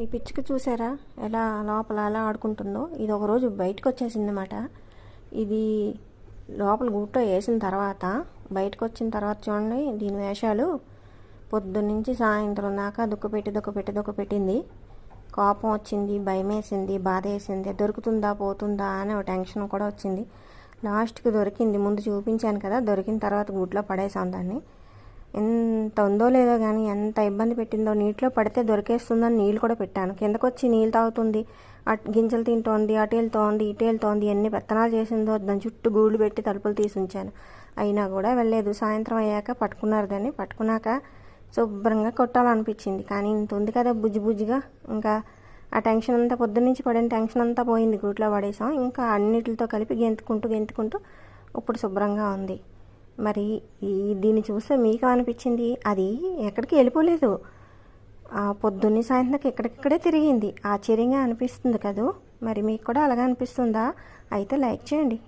ఈ పిచ్చుక చూసారా? ఎలా లోపల ఎలా ఆడుకుంటుందో? ఇది ఒకరోజు బయటకు వచ్చేసింది అనమాట ఇది లోపల గుట్టో వేసిన తర్వాత బయటకు వచ్చిన తర్వాత చూడండి దీని వేషాలు పొద్దున్నుంచి సాయంత్రం దాకా దుక్కపెట్టి దుక్కపెట్టి దుక్కపెట్టింది. కోపం వచ్చింది భయం వేసింది బాధ వేసింది దొరుకుతుందా పోతుందా అనే ఒక టెన్షన్ కూడా వచ్చింది. లాస్ట్కి దొరికింది ముందు చూపించాను కదా దొరికిన తర్వాత గుడ్లో పడేసాం దాన్ని. ఎంత ఉందో లేదో కానీ ఎంత ఇబ్బంది పెట్టిందో నీటిలో పడితే దొరికేస్తుందని నీళ్ళు కూడా పెట్టాను. కిందకు వచ్చి నీళ్ళు తాగుతుంది. అటు గింజలు తింటోంది అటు వెళ్తోంది ఇటు వెళ్తోంది ఎన్ని పెత్తనాలు చేసిందో దాని చుట్టూ గూళ్ళు పెట్టి తలుపులు తీసి ఉంచాను. అయినా కూడా వెళ్ళలేదు. సాయంత్రం అయ్యాక పట్టుకున్నారు దాన్ని. పట్టుకున్నాక శుభ్రంగా కొట్టాలనిపించింది. కానీ ఇంత ఉంది కదా బుజ్జి బుజ్జిగా. ఇంకా ఆ టెన్షన్ అంతా పొద్దున్నుంచి పడిన టెన్షన్ అంతా పోయింది. గూట్లో పడేసాం. ఇంకా అన్నిటితో కలిపి గెంతుకుంటూ గెంతుకుంటూ ఇప్పుడు శుభ్రంగా ఉంది. మరి ఈ దీన్ని చూస్తే మీకు అనిపించింది. అది ఎక్కడికి వెళ్ళిపోలేదు. పొద్దున్నే సాయంత్రం ఎక్కడికక్కడే తిరిగింది. ఆశ్చర్యంగా అనిపిస్తుంది కదూ. మరి మీకు కూడా అలాగే అనిపిస్తుందా? అయితే లైక్ చేయండి.